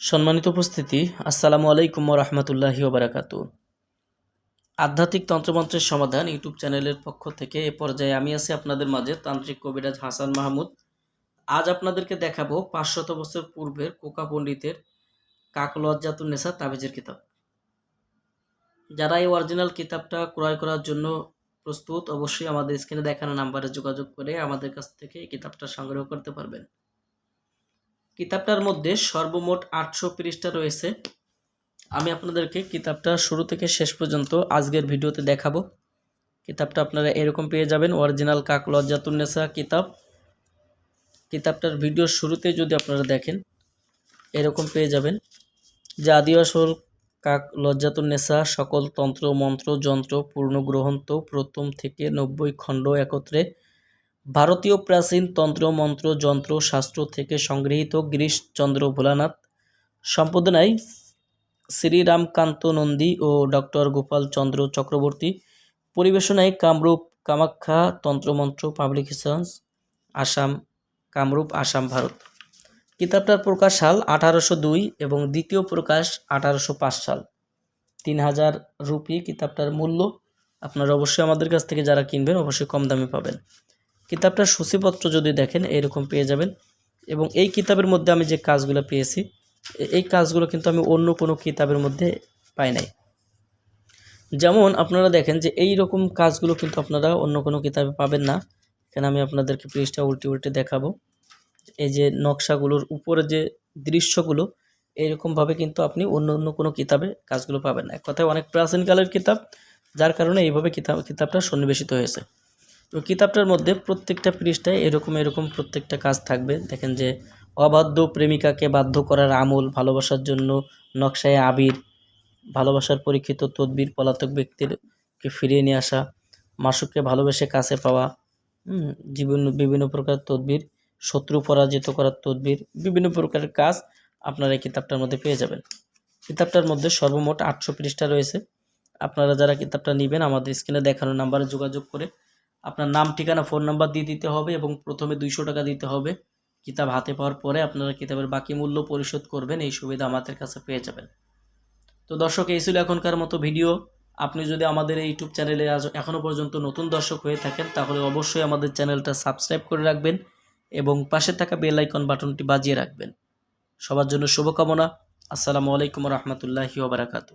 সম্মানিত উপস্থিতি, আসসালামু আলাইকুম রহমতুল্লাহি ওবরাকাত আধ্যাত্মিক তন্ত্রমন্ত্রের সমাধান ইউটিউব চ্যানেলের পক্ষ থেকে এ পর্যায়ে আমি আছি আপনাদের মাঝে তান্ত্রিক কবিরাজ হাসান মাহমুদ। আজ আপনাদেরকে দেখাবো পাঁচশত বছর পূর্বের কোকা পণ্ডিতের কাকলজ্জাতুন নেশা তাবিজের কিতাব। যারা এই অরিজিনাল কিতাবটা ক্রয় করার জন্য প্রস্তুত, অবশ্যই আমাদের স্ক্রিনে দেখানো নাম্বারে যোগাযোগ করে আমাদের কাছ থেকে এই কিতাবটা সংগ্রহ করতে পারবেন। কিতাবটার মধ্যে সর্বমোট আটশো পৃষ্ঠা রয়েছে। আমি আপনাদেরকে কিতাবটা শুরু থেকে শেষ পর্যন্ত আজকের ভিডিওতে দেখাবো। কিতাবটা আপনারা এরকম পেয়ে যাবেন, অরিজিনাল কাক লজ্জাতুন্নেসা কিতাব। কিতাবটার ভিডিওর শুরুতে যদি আপনারা দেখেন, এরকম পেয়ে যাবেন যে আদি আসল কাক লজ্জাতুন্নেসা সকল তন্ত্র, মন্ত্র, যন্ত্র, পূর্ণ পূর্ণগ্রহন্ত প্রথম থেকে নব্বই খণ্ড একত্রে ভারতীয় প্রাচীন তন্ত্র, মন্ত্র, যন্ত্র, শাস্ত্র থেকে সংগৃহীত গিরিশচন্দ্র ভোলানাথ। সম্পাদনায় শ্রীরামকান্ত নন্দী ও ডক্টর গোপাল চন্দ্র চক্রবর্তী। পরিবেশনায় কামরূপ কামাখ্যা তন্ত্রমন্ত্র পাবলিকেশনস আসাম কামরূপ, আসাম ভারত। কিতাবটার প্রকাশ সাল আঠারোশো দুই এবং দ্বিতীয় প্রকাশ আঠারোশো পাঁচ সাল। তিন হাজার রুপি কিতাবটার মূল্য আপনারা অবশ্যই আমাদের কাছ থেকে যারা কিনবেন অবশ্যই কম দামে পাবেন। কিতাবটার সূচিপত্র যদি দেখেন, এরকম পেয়ে যাবেন। এবং এই কিতাবের মধ্যে আমি যে কাজগুলো পেয়েছি এই কাজগুলো কিন্তু আমি অন্য কোনো কিতাবের মধ্যে পাই নাই। যেমন আপনারা দেখেন যে এই রকম কাজগুলো কিন্তু আপনারা অন্য কোনো কিতাবে পাবেন না। এখানে আমি আপনাদেরকে পৃষ্ঠা উল্টে উল্টে দেখাবো। এই যে নকশাগুলোর উপরে যে দৃশ্যগুলো, এইরকমভাবে কিন্তু আপনি অন্য অন্য কোনো কিতাবে কাজগুলো পাবেন না। এক কথায় অনেক প্রাচীনকালের কিতাব, যার কারণে এইভাবে কিতাব কিতাবটা সন্নিবেশিত হয়েছে। তো কিতাবটার মধ্যে প্রত্যেকটা পৃষ্ঠায় এরকম এরকম প্রত্যেকটা কাজ থাকবে। দেখেন যে, অবাধ্য প্রেমিকাকে বাধ্য করার আমল, ভালোবাসার জন্য নকশায় আবির, ভালোবাসার পরীক্ষিত তদবির পলাতক ব্যক্তিরকে ফিরিয়ে নিয়ে আসা, মাসুককে ভালোবেসে কাছে পাওয়া জীবন বিভিন্ন প্রকার তদবির, শত্রু পরাজিত করার তদবির, বিভিন্ন প্রকারের কাজ আপনারা এই কিতাবটার মধ্যে পেয়ে যাবেন। কিতাবটার মধ্যে সর্বমোট আটশো পৃষ্ঠা রয়েছে। আপনারা যারা কিতাবটা নেবেন, আমাদের স্ক্রিনে দেখানো নাম্বারে যোগাযোগ করে আপনার নাম, ঠিকানা, ফোন নাম্বার দিয়ে দিতে হবে এবং প্রথমে দুইশো টাকা দিতে হবে। কিতাব হাতে পাওয়ার পরে আপনারা কিতাবের বাকি মূল্য পরিশোধ করবেন, এই সুবিধা আমাদের কাছে পেয়ে যাবেন। তো দর্শক, এই ছিল এখনকার মতো ভিডিও। আপনি যদি আমাদের এই ইউটিউব চ্যানেলে আজ এখনও পর্যন্ত নতুন দর্শক হয়ে থাকেন, তাহলে অবশ্যই আমাদের চ্যানেলটা সাবস্ক্রাইব করে রাখবেন এবং পাশে থাকা বেল আইকন বাটনটি বাজিয়ে রাখবেন। সবার জন্য শুভকামনা। আসসালামু আলাইকুম রহমতুল্লাহি ওবরাকাতু